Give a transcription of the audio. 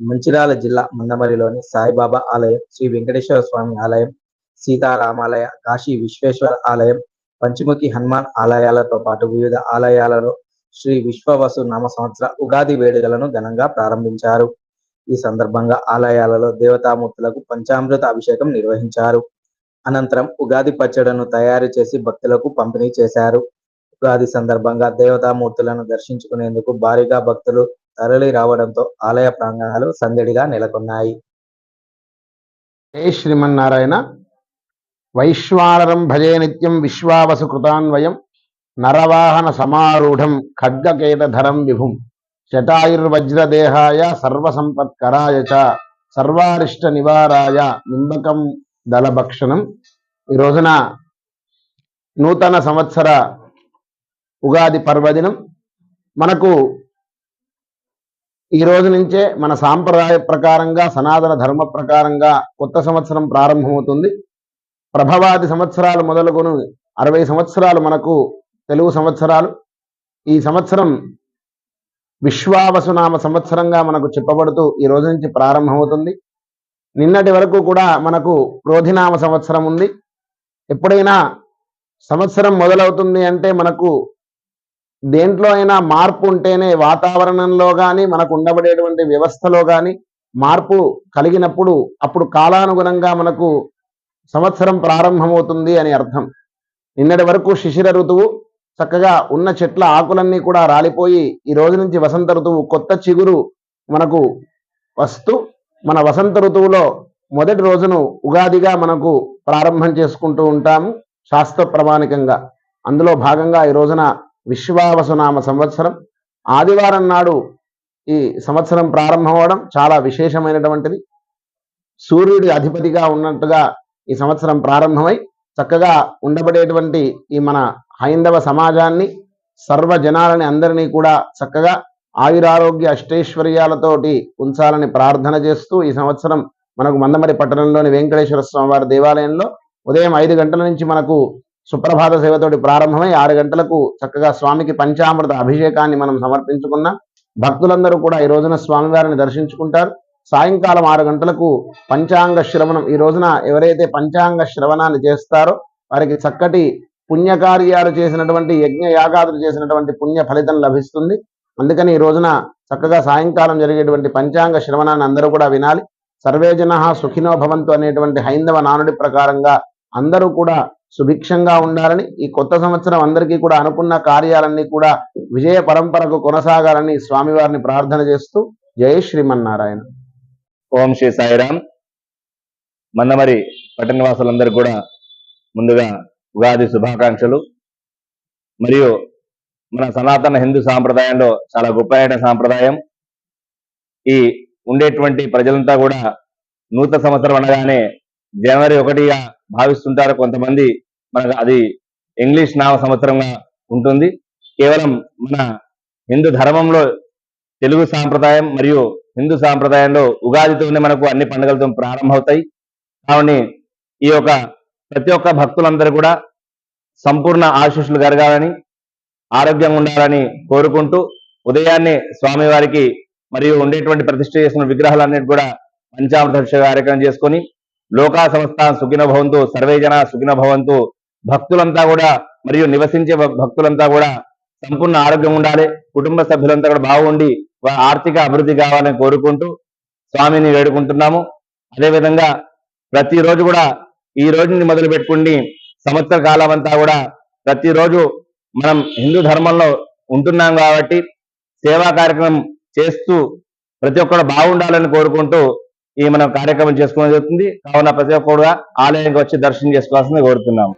మంచిర్యాల జిల్లా మందమరిలోని సాయిబాబా ఆలయం శ్రీ వెంకటేశ్వర స్వామి ఆలయం సీతారామాలయ కాశీ విశ్వేశ్వర ఆలయం పంచముఖి హనుమాన్ ఆలయాలతో పాటు వివిధ ఆలయాలలో శ్రీ విశ్వవసు నామ సంవత్సర ఉగాది వేడుకలను ఘనంగా ప్రారంభించారు. ఈ సందర్భంగా ఆలయాలలో దేవతామూర్తులకు పంచామృత అభిషేకం నిర్వహించారు. అనంతరం ఉగాది పచ్చడను తయారు చేసి భక్తులకు పంపిణీ చేశారు. ఉగాది సందర్భంగా దేవతామూర్తులను దర్శించుకునేందుకు భారీగా భక్తులు తరలి రావడంతో ఆలయ ప్రాంగణాలు సందడిగా నెలకొన్నాయి. జై శ్రీమన్నారాయణ. వైశ్వానరం భజే నిత్యం విశ్వావసు కృతాన్వయం నరవాహన సమారూఢం ఖడ్గకేటధరం విభుం. శటాయుర్వజ్రదేహాయ సర్వసంపత్కరాయ చ. సర్వారిష్ట నివారాయ నింబకం దళభక్షణం. ఈ రోజున నూతన సంవత్సర ఉగాది పర్వదినం. మనకు ఈ రోజు నుంచే మన సాంప్రదాయ ప్రకారంగా సనాతన ధర్మ ప్రకారంగా కొత్త సంవత్సరం ప్రారంభమవుతుంది. ప్రభవాది సంవత్సరాలు మొదలుకొని అరవై సంవత్సరాలు మనకు తెలుగు సంవత్సరాలు. ఈ సంవత్సరం విశ్వావసునామ సంవత్సరంగా మనకు చెప్పబడుతూ ఈ రోజు నుంచి ప్రారంభమవుతుంది. నిన్నటి వరకు కూడా మనకు క్రోధినామ సంవత్సరం ఉంది. ఎప్పుడైనా సంవత్సరం మొదలవుతుంది అంటే మనకు దేంట్లో అయినా మార్పు ఉంటేనే వాతావరణంలో కానీ మనకు ఉండబడేటువంటి వ్యవస్థలో కానీ మార్పు కలిగినప్పుడు అప్పుడు కాలానుగుణంగా మనకు సంవత్సరం ప్రారంభమవుతుంది అని అర్థం. నిన్నటి వరకు శిశిర ఋతువు చక్కగా ఉన్న చెట్ల ఆకులన్నీ కూడా రాలిపోయి ఈ రోజు నుంచి వసంత ఋతువు కొత్త చిగురు మనకు వస్తూ మన వసంత ఋతువులో మొదటి రోజును ఉగాదిగా మనకు ప్రారంభం చేసుకుంటూ ఉంటాము శాస్త్ర ప్రమాణికంగా. అందులో భాగంగా ఈ రోజున విశ్వావసునామ సంవత్సరం. ఆదివారం నాడు ఈ సంవత్సరం ప్రారంభమవడం చాలా విశేషమైనటువంటిది. సూర్యుడి అధిపతిగా ఉన్నట్టుగా ఈ సంవత్సరం ప్రారంభమై చక్కగా ఉండబడేటువంటి ఈ మన హైందవ సమాజాన్ని సర్వ జనాలని అందరినీ కూడా చక్కగా ఆయురారోగ్య అష్టైశ్వర్యాలతోటి ఉంచాలని ప్రార్థన చేస్తూ ఈ సంవత్సరం మనకు మందమరి పట్టణంలోని వెంకటేశ్వర స్వామి వారి దేవాలయంలో ఉదయం ఐదు గంటల నుంచి మనకు సుప్రభాత సేవతోటి ప్రారంభమై ఆరు గంటలకు చక్కగా స్వామికి పంచామృత అభిషేకాన్ని మనం సమర్పించుకున్నాం భక్తులందరూ కూడా ఈ రోజున స్వామివారిని దర్శించుకుంటారు. సాయంకాలం ఆరు గంటలకు పంచాంగ శ్రవణం. ఈ రోజున ఎవరైతే పంచాంగ శ్రవణాన్ని చేస్తారో వారికి చక్కటి పుణ్యకార్యాలు చేసినటువంటి యజ్ఞ యాగాదులు చేసినటువంటి పుణ్య ఫలితం లభిస్తుంది. అందుకని ఈ రోజున చక్కగా సాయంకాలం జరిగేటువంటి పంచాంగ శ్రవణాన్ని అందరూ కూడా వినాలి. సర్వేజన సుఖినో భవంతు అనేటువంటి హైందవ నానుడి ప్రకారంగా అందరూ కూడా సుభిక్షంగా ఉండాలని ఈ కొత్త సంవత్సరం అందరికీ కూడా అనుకున్న కార్యాలన్నీ కూడా విజయ పరంపరకు కొనసాగాలని స్వామివారిని ప్రార్థన చేస్తూ జై శ్రీమన్నారాయణ. ఓం శ్రీ సాయిరామ్. మందమరి పట్టణవాసులందరూ కూడా ముందుగా ఉగాది శుభాకాంక్షలు. మరియు మన సనాతన హిందూ సాంప్రదాయంలో చాలా గొప్పైన సాంప్రదాయం. ఈ ఉండేటువంటి ప్రజలంతా కూడా నూతన సంవత్సరం అనగానే జనవరి ఒకటిగా భావిస్తుంటారు కొంతమంది మనకు అది ఇంగ్లీష్ నామ సంవత్సరంగా ఉంటుంది. కేవలం మన హిందూ ధర్మంలో తెలుగు సాంప్రదాయం మరియు హిందూ సాంప్రదాయంలో ఉగాదితోనే మనకు అన్ని పండుగలతో ప్రారంభమవుతాయి. కావున ఈ యొక్క ప్రతి ఒక్క భక్తులందరూ కూడా సంపూర్ణ ఆశీస్సులు జరగాలని ఆరోగ్యంగా ఉండాలని కోరుకుంటూ ఉదయాన్నే స్వామివారికి మరియు ఉండేటువంటి ప్రతిష్ట చేసిన విగ్రహాలన్నిటి కూడా పంచామృత కార్యక్రమం చేసుకొని లోకా సంస్థ సుఖిన భవంతు సర్వే జన సుఖిన భవంతు. భక్తులంతా కూడా మరియు నివసించే భక్తులంతా కూడా సంపూర్ణ ఆరోగ్యం ఉండాలి. కుటుంబ సభ్యులంతా కూడా బాగుండి ఆర్థిక అభివృద్ధి కావాలని కోరుకుంటూ స్వామిని వేడుకుంటున్నాము. అదేవిధంగా ప్రతిరోజు కూడా ఈ రోజుని మొదలు పెట్టుకుని సంవత్సర కాలం అంతా కూడా ప్రతిరోజు మనం హిందూ ధర్మంలో ఉంటున్నాం కాబట్టి సేవా కార్యక్రమం చేస్తూ ప్రతి ఒక్కరు బాగుండాలని కోరుకుంటూ ఈ మనం కార్యక్రమం చేసుకోవడం జరుగుతుంది. కావున ప్రతి ఒక్కరు కూడా ఆలయానికి వచ్చి దర్శనం చేసుకోవాల్సింది కోరుతున్నాము.